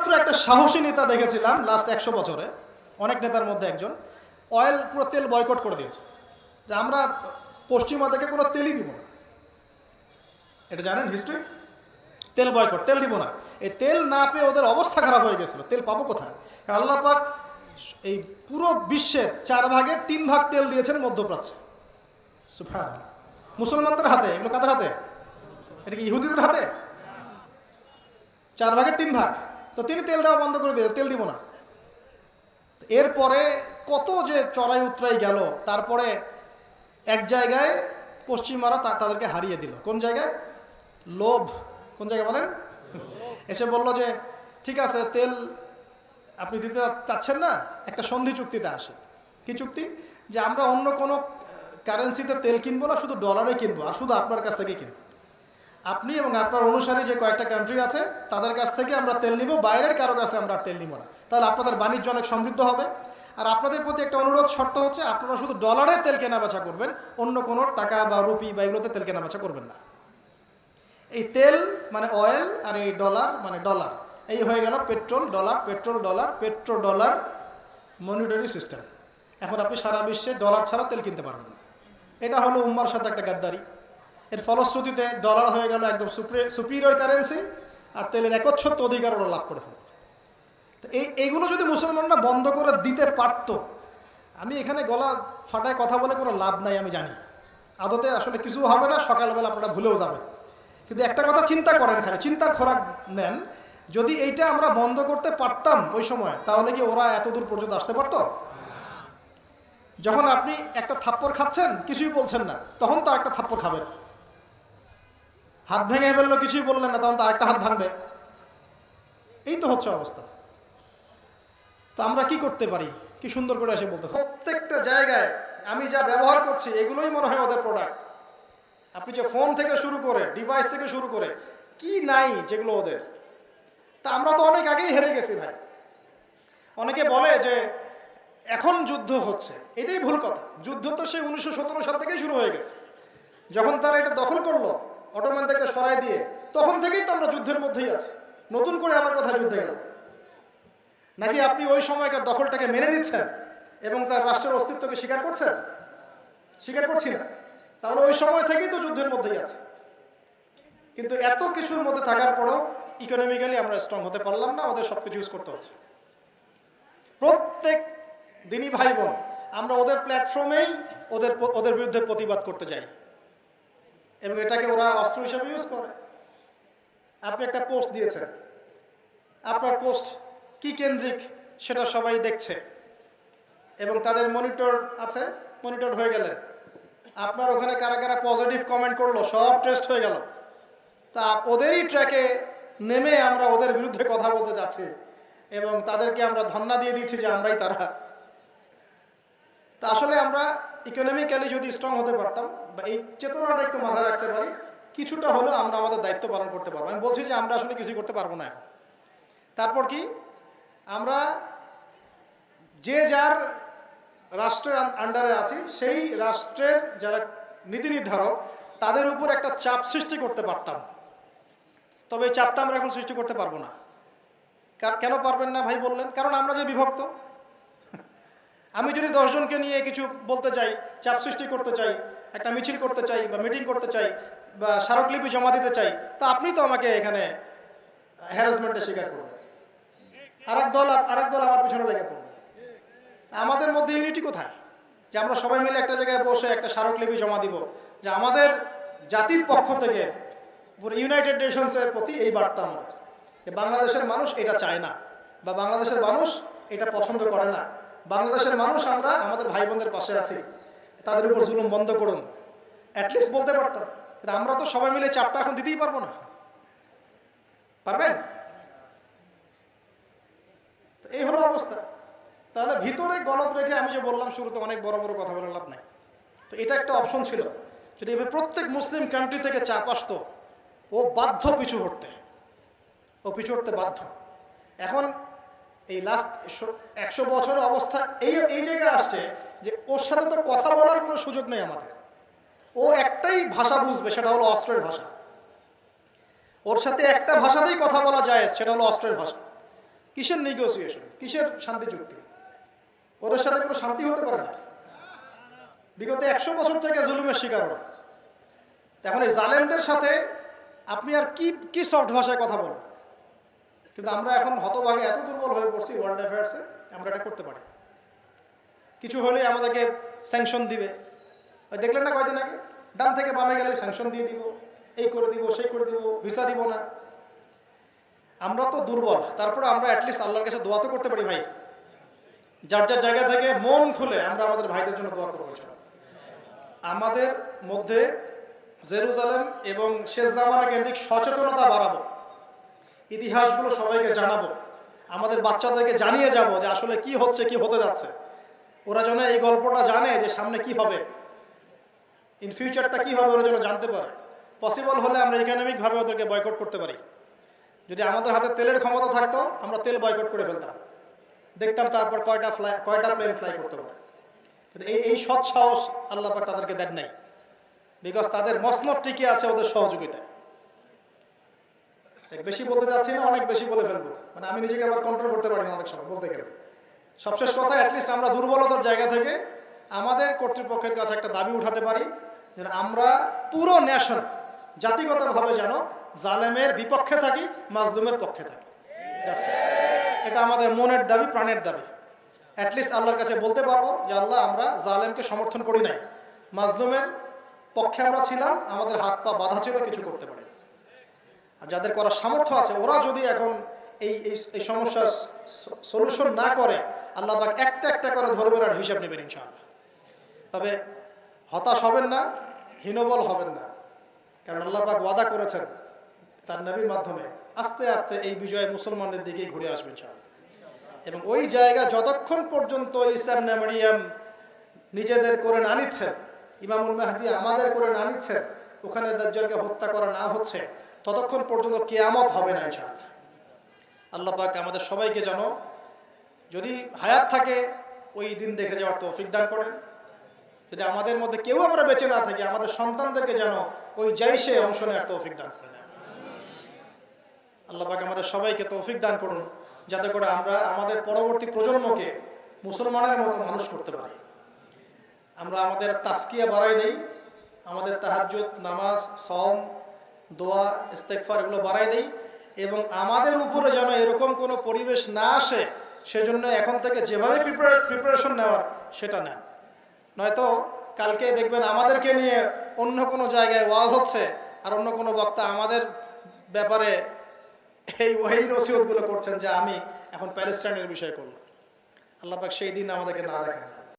এইমাত্র একটা সাহসী নেতা দেখেছিলাম লাস্ট একশো বছরে। অনেক নেতার মধ্যে একজন। অয়েল পুরো তেল বয়কট করে দিয়েছে। যে আমরা পশ্চিমা থেকে কোনো তেলই দিব না। এটা জানেন হিস্ট্রি তেল বয়কট তেল দিব না। এই তেল না পেয়ে ওদের অবস্থা খারাপ হয়ে গেছিল। তেল পাবো কোথায়? কারণ আল্লাহ পাক এই পুরো বিশ্বের চার ভাগের তিন ভাগ তেল দিয়েছেন মধ্যপ্রাচ্যে। সুফান মুসলমানদের হাতে? এগুলো কাদের হাতে? এটা কি ইহুদিদের হাতে? চার ভাগের তিন ভাগ। তো তিনি তেল দেওয়া বন্ধ করে দিয়ে তেল দিব না। এরপরে কত যে চড়াই উতরাই গেল, তারপরে এক জায়গায় পশ্চিমারা তাদেরকে হারিয়ে দিল। কোন জায়গায়? লোভ। কোন জায়গায় বলেন? এসে বলল যে, ঠিক আছে, তেল আপনি দিতে চাচ্ছেন না, একটা সন্ধি চুক্তিতে আসে। কি চুক্তি? যে আমরা অন্য কোনো কারেন্সিতে তেল কিনবো না, শুধু ডলারে কিনবো, আর শুধু আপনার কাছ থেকে কিনবো। আপনি এবং আপনার অনুসারী যে কয়েকটা কান্ট্রি আছে, তাদের কাছ থেকে আমরা তেল নিব, বাইরের কারও কাছে আমরা তেল নিব না। তাহলে আপনাদের বাণিজ্য অনেক সমৃদ্ধ হবে। আর আপনাদের প্রতি একটা অনুরোধ, শর্ত হচ্ছে আপনারা শুধু ডলারে তেল কেনা বেচা করবেন, অন্য কোনো টাকা বা রুপি বা এগুলোতে তেল কেনা বেচা করবেন না। এই তেল মানে অয়েল আর এই ডলার মানে ডলার এই হয়ে গেল petrol dollar petrol dollar petro dollar monetary system এখন আপনি সারা বিশ্বে ডলার ছাড়া তেল কিনতে পারবেন না। এটা হলো উম্মার সাথে একটা গাদ্দারি। এর ফলশ্রুতিতে ডলার হয়ে গেল একদম সুপিরিয়র কারেন্সি আর তেলের একচ্ছত্ব অধিকার ওরা লাভ করে ফেলল। তো এই এইগুলো যদি মুসলমানরা বন্ধ করে দিতে পারতো, আমি এখানে গলা ফাটায় কথা বলে কোনো লাভ নাই, আমি জানি। আদতে আসলে কিছু হবে না, সকালবেলা আপনারা ভুলেও যাবেন। কিন্তু একটা কথা চিন্তা করেন খালি, চিন্তার খোরাক নেন, যদি এইটা আমরা বন্ধ করতে পারতাম ওই সময়, তাহলে কি ওরা এত দূর পর্যন্ত আসতে পারতো? যখন আপনি একটা থাপ্পড় খাচ্ছেন, কিছুই বলছেন না, তখন তো একটা থাপ্পড় খাবেন। হাত ভেঙে ফেলল কিছুই বললেন না, তখন তো আরেকটা হাত ভাঙবে। এই তো হচ্ছে অবস্থা। তো আমরা কি করতে পারি? কি সুন্দর করে এসে বলতেছে। প্রত্যেকটা জায়গায় আমি যা ব্যবহার করছি, এগুলোই মনে হয় ওদের প্রোডাক্ট আপনি যে ফোন থেকে শুরু করে ডিভাইস থেকে শুরু করে, কি নাই যেগুলো ওদের? তা আমরা তো অনেক আগেই হেরে গেছি ভাই। অনেকে বলে যে এখন যুদ্ধ হচ্ছে, এটাই ভুল কথা। যুদ্ধ তো সেই উনিশশো সতেরো সাল থেকেই শুরু হয়ে গেছে। যখন তারা এটা দখল করল অটোম্যান থেকে সরাই দিয়ে তখন থেকেই তো আমরা যুদ্ধের মধ্যেই আছি। নতুন করে আবার কোথায় যুদ্ধে গেল। নাকি আপনি ওই সময়কার দখলটাকে মেনে নিচ্ছেন এবং তার রাষ্ট্রের অস্তিত্বকে স্বীকার করছেন? স্বীকার করছি না। তাহলে ওই সময় থেকেই তো যুদ্ধের মধ্যেই আছে। কিন্তু এত কিছুর মধ্যে থাকার পরও ইকোনমিক্যালি আমরা স্ট্রং হতে পারলাম না ওদের সব কিছু ইউজ করতে হচ্ছে। প্রত্যেক দিনই ভাই বোন, আমরা ওদের প্ল্যাটফর্মেই ওদের ওদের বিরুদ্ধে প্রতিবাদ করতে যাই। এবং এটাকে ওরা অস্ত্র হিসেবে ইউজ করে। আপনি একটা পোস্ট দিয়েছেন। আপনার পোস্ট কি কেন্দ্রিক সেটা সবাই দেখছে। এবং তাদের মনিটর আছে মনিটর হয়ে গেলেন। আপনার ওখানে কারা কারা পজিটিভ কমেন্ট করল, সব টেস্ট হয়ে গেল। তা ওদেরই ট্র্যাকে নেমে আমরা ওদের বিরুদ্ধে কথা বলতে যাচ্ছি। এবং তাদেরকে আমরা ধন্না দিয়ে দিচ্ছি যে আমরাই তারা। তা আসলে আমরা ইকোনমিক্যালি যদি স্ট্রং হতে পারতাম, বা এই চেতনাটা একটু মাথায় রাখতে পারি, কিছুটা হলেও আমরা আমাদের দায়িত্ব পালন করতে পারব। আমি বলছি যে আমরা আসলে কিছু করতে পারব না। তারপর কি? আমরা যে যার রাষ্ট্রের আন্ডারে আছি, সেই রাষ্ট্রের যারা নীতি নির্ধারক, তাদের উপর একটা চাপ সৃষ্টি করতে পারতাম। তবে এই চাপটা আমরা এখন সৃষ্টি করতে পারব না। কেন পারবেন না ভাই বললেন? কারণ আমরা যে বিভক্ত আমি যদি দশজনকে নিয়ে কিছু বলতে চাই, চাপ সৃষ্টি করতে চাই, একটা মিছিল করতে চাই বা মিটিং করতে চাই বা স্মারকলিপি জমা দিতে চাই, তা আপনি তো আমাকে এখানে হ্যারাসমেন্টে স্বীকার করবেন আরেক দল আরেক দল আমার পিছনে লেগে পড়বে। আমাদের মধ্যে ইউনিটি কোথায়? যে আমরা সবাই মিলে একটা জায়গায় বসে একটা স্মারকলিপি জমা দিব, যে আমাদের জাতির পক্ষ থেকে পুরো ইউনাইটেড নেশনসের প্রতি এই বার্তা আমাদের। বাংলাদেশের মানুষ এটা চায় না, বা বাংলাদেশের মানুষ এটা পছন্দ করে না। বাংলাদেশের মানুষ আমরা, আমাদের ভাই বোনদের পাশে আছি। তাদের উপর জুলুম বন্ধ করুন। অ্যাটলিস্ট বলতে পারতাম কিন্তু আমরা তো সবাই মিলে চাপটা এখন দিতেই পারব না। পারবেন? এই হলো অবস্থা। তাহলে ভিতরে গলত রেখে আমি যে বললাম, শুরুতে অনেক বড় বড় কথা বলে লাভ নাই। তো এটা একটা অপশন ছিল। যদি এভাবে প্রত্যেক মুসলিম কান্ট্রি থেকে চাপ আসতো, ও বাধ্য পিছু হটতে। ও পিছু হটতে বাধ্য। এখন এই লাস্ট একশো বছরের অবস্থা এই এই জায়গায় আসছে যে ওর সাথে তো কথা বলার কোনো সুযোগ নেই আমাদের। ও একটাই ভাষা বুঝবে, সেটা হলো অস্ত্রের ভাষা। ওর সাথে একটা ভাষাতেই কথা বলা যায়, সেটা হলো অস্ত্রের ভাষা। কিসের নেগোসিয়েশন কিসের শান্তি চুক্তি? ওদের সাথে কোনো শান্তি হতে পারে না বিগত একশো বছর থেকে জুলুমের শিকার ওরা। এখন এই জালেমদের সাথে আপনি আর কি কি সফট ভাষায় কথা বলবেন? কিন্তু আমরা এখন হতভাগে এত দুর্বল হয়ে পড়ছি ওয়ার্ল্ড অ্যাফেয়ার্সে আমরা এটা করতে পারি। কিছু হলেই আমাদেরকে স্যাংশন দিবে। ওই দেখলেন না কয়দিন আগে? ডান থেকে বামে গেলে স্যাংশন দিয়ে দিব, এই করে দিব, সেই করে দিব ভিসা দিব না। আমরা তো দুর্বল, তারপরে আমরা অ্যাটলিস্ট আল্লাহর কাছে দোয়া তো করতে পারি ভাই। যার যার জায়গা থেকে মন খুলে আমরা আমাদের ভাইদের জন্য দোয়া করব। আমাদের মধ্যে জেরুজালেম এবং শেষ জামানা কেন্দ্রিক সচেতনতা বাড়াবো। ইতিহাসগুলো সবাইকে জানাব। আমাদের বাচ্চাদেরকে জানিয়ে যাব যে আসলে কি হচ্ছে, কি হতে যাচ্ছে। ওরা যেন এই গল্পটা জানে যে সামনে কি হবে। ইন ফিউচারটা কি হবে ওরা যেন জানতে পারে। পসিবল হলে আমরা ইকোনমিকভাবে ওদেরকে বয়কট করতে পারি। যদি আমাদের হাতে তেলের ক্ষমতা থাকতো, আমরা তেল বয়কট করে ফেলতাম। দেখতাম তারপর কয়টা ফ্লাই কয়টা প্লেন ফ্লাই করতে পারে। কিন্তু এই এই সৎ সাহস আল্লাহ পাক তাদেরকে দেন নাই। বিকজ তাদের মসনদ টিকে আছে ওদের সহযোগিতায়। বেশি বলতে চাচ্ছি না, অনেক বেশি বলে ফেলব। মানে আমি নিজেকে আবার কন্ট্রোল করতে পারি না অনেক সময়, বলতে গেলে। সবশেষ কথা অ্যাটলিস্ট আমরা দুর্বলতার জায়গা থেকে আমাদের কর্তৃপক্ষের কাছে একটা দাবি উঠাতে পারি, যেন আমরা পুরো ন্যাশন জাতিগতভাবে যেন জালেমের বিপক্ষে থাকি, মাজলুমের পক্ষে থাকি। এটা আমাদের মনের দাবি, প্রাণের দাবি। অ্যাটলিস্ট আল্লাহর কাছে বলতে পারব যে, আল্লাহ, আমরা জালেমকে সমর্থন করি নাই। মাজলুমের পক্ষে আমরা ছিলাম, আমাদের হাত পা বাধা ছিল, কিছু করতে পারি যাদের করার সামর্থ্য আছে, ওরা যদি এখন এই, এই- সমস্যার সলিউশন না করে, আল্লাহ পাক একটা একটা করে ধরবেন আর হিসাব নেবেন ইনশাআল্লাহ। তবে হতাশ হবেন না, হীনবল হবেন না। কারণ আল্লাহ পাক ওয়াদা করেছেন তার নবীর মাধ্যমে, আস্তে আস্তে এই বিজয় মুসলমানদের দিকেই ঘুরে আসবে ইনশাআল্লাহ। এবং ওই জায়গা যতক্ষণ পর্যন্ত ইসলাম নামারিয়াম নিজেদের করে না নিচ্ছেন, ইমামুল মাহদি আমাদের করে না নিচ্ছেন, ওখানে দাজ্জালকে হত্যা করা না হচ্ছে ততক্ষণ পর্যন্ত কেয়ামত হবে না ইনশাআল্লাহ। আল্লাহ পাক আমাদের সবাইকে যেন যদি হায়াত থাকে, ওই দিন দেখে যাওয়ার তৌফিক দান করেন। যদি আমাদের মধ্যে কেউ আমরা বেঁচে না থাকি, আমাদের সন্তানদেরকে যেন ওই জাইসে অংশ নেওয়ার তৌফিক দান করেন। আল্লাহ পাক আমাদের সবাইকে তৌফিক দান করুন, যাতে করে আমরা আমাদের পরবর্তী প্রজন্মকে মুসলমানের মতো মানুষ করতে পারি। আমরা আমাদের তাস্কিয়া বাড়াই দিই, আমাদের তাহাজ্জুদ, নামাজ সম দোয়া ইস্তেকফার এগুলো বাড়াই দেই এবং আমাদের উপরে যেন এরকম কোনো পরিবেশ না আসে, সেজন্য এখন থেকে যেভাবে প্রিপারেশন নেওয়ার সেটা নেন। নয়তো কালকে দেখবেন আমাদেরকে নিয়ে অন্য কোনো জায়গায় ওয়াজ হচ্ছে আর অন্য কোনো বক্তা আমাদের ব্যাপারে এই ওই নসিহতগুলো করছেন যে আমি এখন প্যালেস্টাইনের বিষয় করলাম আল্লাহ পাক সেই দিন আমাদেরকে না দেখেন।